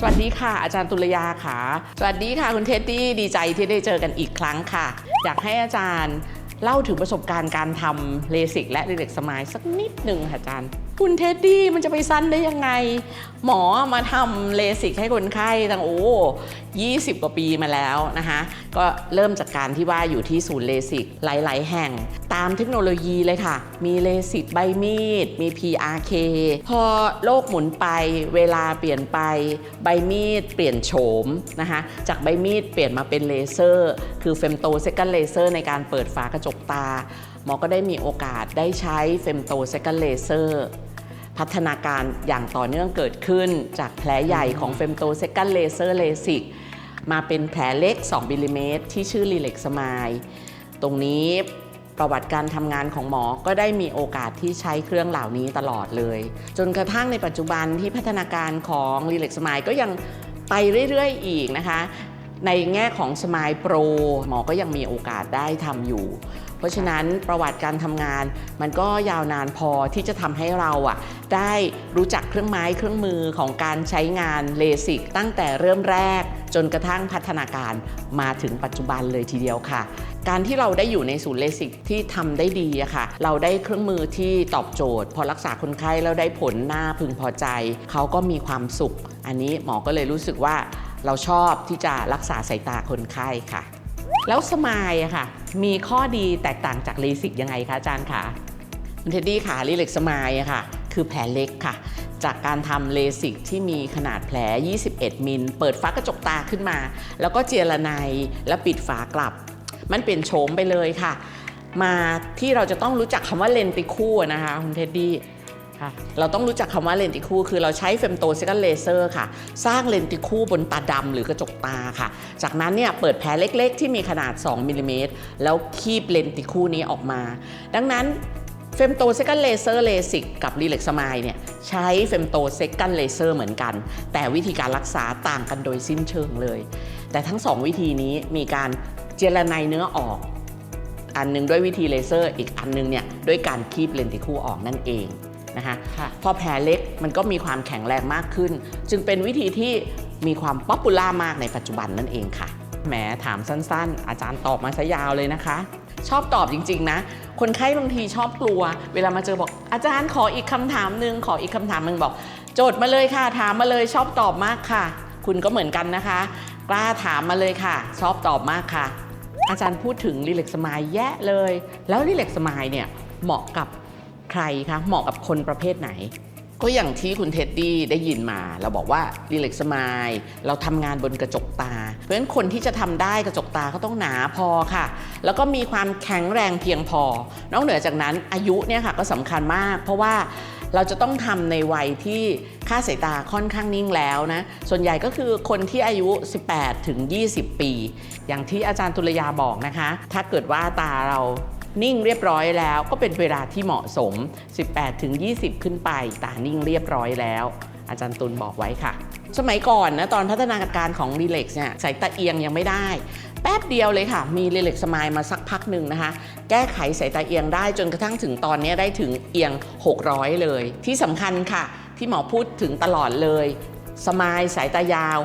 สวัสดีค่ะ อาจารย์ตุลยาค่ะ สวัสดีค่ะ คุณเท็ดดี้ดีใจที่ได้เจอกันอีกครั้งค่ะ อยากให้อาจารย์เล่าถึงประสบการณ์การทำเลสิกและรีเด็กสมายสักนิดหนึ่งค่ะอาจารย์ คุณเท็ดดี้มันจะไปสั้นได้ยังไง หมอมาทำเลสิกให้คนไข้ตั้งโอ้ 20 กว่าปีมาแล้วนะคะก็เริ่มจากการที่ว่าอยู่ที่ศูนย์เลสิกหลาย ๆ แห่ง ตามเทคโนโลยีเลยค่ะ มีเลสิกใบมีด มี PRK พอโลกหมุนไปเวลาเปลี่ยนไปใบมีดเปลี่ยนโฉมนะคะจากใบมีดเปลี่ยนมาเป็นเลเซอร์ คือเฟมโตเซกันเลเซอร์ในการเปิดฝากระจกตา หมอก็ได้มีโอกาสได้ใช้เฟมโตเซกันเลเซอร์ พัฒนาการอย่างต่อเนื่องเกิดขึ้น จากแผลใหญ่ของเฟมโตเซกันเลเซอร์เลสิกมาเป็นแผลเล็ก 2มิลลิเมตรที่ชื่อรีเล็กสมายตรงนี้ประวัติการทำงานของหมอก็ได้มีโอกาสที่ใช้เครื่องเหล่านี้ตลอดเลย จนกระทั่งในปัจจุบันที่พัฒนาการของรีเล็กสมายก็ยังไปเรื่อยๆ อีกนะคะ ในแง่ของสมายโปรหมอก็ยังมีโอกาสได้ทำอยู่ เพราะฉะนั้นประวัติการทำงาน มันก็ยาวนานพอที่จะทำให้เราอะได้รู้จักเครื่องไม้เครื่องมือของการใช้งานเลสิกตั้งแต่เริ่มแรก จนกระทั่งพัฒนาการมาถึงปัจจุบันเลยทีเดียวค่ะ การที่เราได้อยู่ในศูนย์เลสิกที่ทำได้ดีอะค่ะ เราได้เครื่องมือที่ตอบโจทย์ พอรักษาคนไข้แล้วได้ผลหน้าพึงพอใจ เขาก็มีความสุข อันนี้หมอก็เลยรู้สึกว่า เราชอบที่จะรักษาสายตาคนไข้ค่ะ แล้วสมายค่ะ มีข้อดีแตกต่างจากเลสิกยังไงคะอาจารย์คะคุณเท็ดดี้ค่ะลิเล็กสมายค่ะ คือแผลเล็กค่ะ จากการทำเลสิกที่มีขนาดแผล 21 มิล เปิดฟ้ากระจกตาขึ้นมา แล้วก็เจรไนแล้วปิดฝากลับ มันเปลี่ยนโฉมไปเลยค่ะ มาที่เราจะต้องรู้จักคำว่าเลนติคู่นะคะคุณเท็ดดี้ เราต้องรู้จักคำว่าเลนติคูคือเราใช้เฟมโตเซกันเลเซอร์ค่ะ สร้างเลนติคูบนตาดำหรือกระจกตาค่ะ จากนั้นเนี่ยเปิดแผลเล็กๆ ที่มีขนาด 2มิลลิเมตรแล้วคีบเลนติคูนี้ออกมา ดังนั้นเฟมโตเซกันเลเซอร์เลสิกกับรีเล็กสมายเนี่ยใช้เฟมโตเซกันเลเซอร์เหมือนกัน แต่วิธีการรักษาต่างกันโดยสิ้นเชิงเลย แต่ทั้ง 2 วิธีนี้มีการเจรไนเนื้อออก อันหนึงด้วยวิธีเลเซอร์อีกอันหนึงเนี่ยด้วยการคีบเลนติคูออกนั่นเอง นะคะค่ะพอแผลเล็กมันก็มีความแข็งแรงมากขึ้น จึงเป็นวิธีที่มีความป๊อปปูล่ามากในปัจจุบันนั่นเองค่ะแหมถามสั้นๆ อาจารย์ตอบมาซะยาวเลยนะคะ ชอบตอบจริง ๆ นะ คนไข้บางทีชอบกลัว เวลามาเจอบอก อาจารย์ขออีกคำถามหนึ่งขออีกคำถามหนึ่งบอก โจทย์มาเลยค่ะ ถามมาเลยชอบตอบมากค่ะ คุณก็เหมือนกันนะคะ กล้าถามมาเลยค่ะ ชอบตอบมากค่ะ อาจารย์พูดถึงรีเล็กสมายแยะเลย แล้วรีเล็กสมายเนี่ยเหมาะกับ ใครคะเหมาะกับคนประเภทไหน ก็อย่างที่คุณเท็ดดี้ได้ยินมา เราบอกว่ารีเล็กสมายเราทำงานบนกระจกตา เพราะฉะนั้นคนที่จะทำได้กระจกตาก็ต้องหนาพอค่ะ แล้วก็มีความแข็งแรงเพียงพอ นอกเหนือจากนั้นอายุเนี่ยค่ะก็สำคัญมาก เพราะว่าเราจะต้องทำในวัยที่ค่าสายตาค่อนข้างนิ่งแล้วนะ ส่วนใหญ่ก็คือคนที่อายุ 18 ถึง 20 ปี อย่างที่อาจารย์ตุลยาบอกนะคะ ถ้าเกิดว่าตาเรา นิ่งเรียบร้อยแล้วก็เป็นเวลาที่เหมาะสม 18ถึง20 ขึ้นไป ตานิ่งเรียบร้อยแล้ว อาจารย์ตุลบอกไว้ค่ะ สมัยก่อนนะตอนพัฒนาการของรีเล็กซ์เนี่ยสายตาเอียงยังไม่ได้แป๊บเดียวเลยค่ะ มีรีเล็กซ์สมายมาสักพักหนึ่งนะคะ แก้ไขสายตาเอียงได้จนกระทั่งถึงตอนนี้ได้ถึงเอียง 600 เลย ที่สำคัญค่ะ ที่หมอพูดถึงตลอดเลย สมายสายตายาว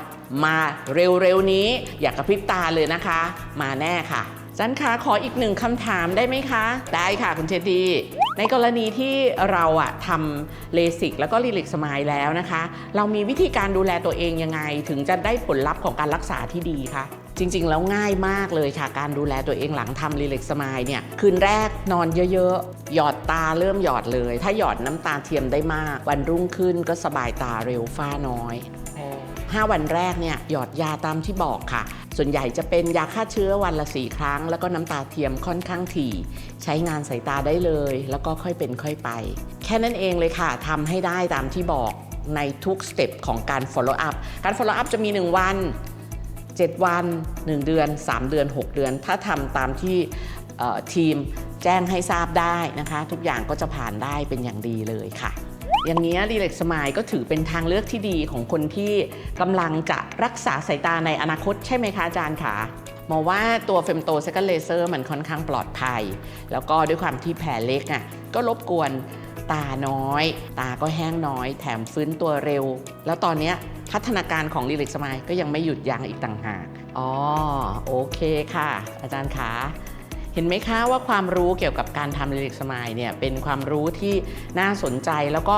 มาเร็วๆนี้ อยากกระพริบตาเลยนะคะ มาแน่ค่ะ จันคะขออีกหนึ่งคำถามได้ไหมคะ ได้ค่ะคุณเชดดีในกรณีที่เราอะทำเลสิกแล้วก็รีลิกสมายแล้วนะคะ เรามีวิธีการดูแลตัวเองยังไง ถึงจะได้ผลลัพธ์ของการรักษาที่ดีคะจริง ๆ แล้วง่ายมากเลยค่ะ การดูแลตัวเองหลังทำรีลิกสมายเนี่ย คืนแรกนอนเยอะ ๆ หยอดตาเริ่มหยอดเลย ถ้าหยอดน้ำตาเทียมได้มาก วันรุ่งขึ้นก็สบายตาเร็วฝ้าน้อย 5 วันแรกเนี่ยหยอดยาตามที่บอกค่ะ ส่วนใหญ่จะเป็นยาฆ่าเชื้อวันละ4ครั้ง แล้วก็น้ำตาเทียมค่อนข้างถี่ ใช้งานสายตาได้เลย แล้วก็ค่อยเป็นค่อยไป แค่นั้นเองเลยค่ะทำให้ได้ตามที่บอกในทุกสเต็ปของการ follow up การ follow up จะมี 1 วัน 7 วัน 1 เดือน 3 เดือน 6 เดือน ถ้าทำตามที่ทีมแจ้งให้ทราบได้นะคะ ทุกอย่างก็จะผ่านได้เป็นอย่างดีเลยค่ะ อย่างนี้รีเล็กสมายก็ถือเป็นทางเลือกที่ดีของคนที่กำลังจะรักษาสายตาในอนาคตใช่ไหมคะอาจารย์คะมองว่าตัวเฟมโตเซกันเลเซอร์มันค่อนข้างปลอดภัย แล้วก็ด้วยความที่แผลเล็กอะก็รบกวนตาน้อย ตาก็แห้งน้อย แถมฟื้นตัวเร็ว แล้วตอนนี้พัฒนาการของลิลิกสมายก็ยังไม่หยุดยั้งอีกต่างหาก อ๋อ โอเคค่ะ อาจารย์ขา เห็นไหมคะว่าความรู้เกี่ยวกับการทำลิลิกสมายเนี่ยเป็นความรู้ที่น่าสนใจแล้วก็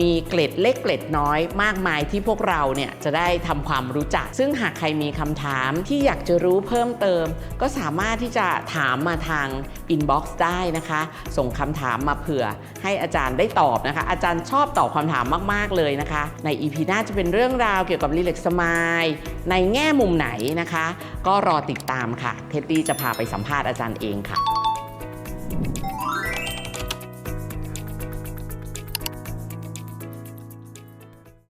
มีเกล็ดเล็กเกล็ดน้อยมากมายที่พวกเราเนี่ยจะได้ทำความรู้จัก ซึ่งหากใครมีคำถามที่อยากจะรู้เพิ่มเติม ก็สามารถที่จะถามมาทางอินบ็อกซ์ได้นะคะ ส่งคำถามมาเผื่อให้อาจารย์ได้ตอบนะคะ อาจารย์ชอบตอบคำถามมาก ๆ เลยนะคะ ใน EP หน้าจะเป็นเรื่องราวเกี่ยวกับลิลิกสมายในแง่มุมไหนนะคะ ก็รอติดตามค่ะ เท็ดดี้จะพาไปสัมภาษณ์อาจารย์เองค่ะ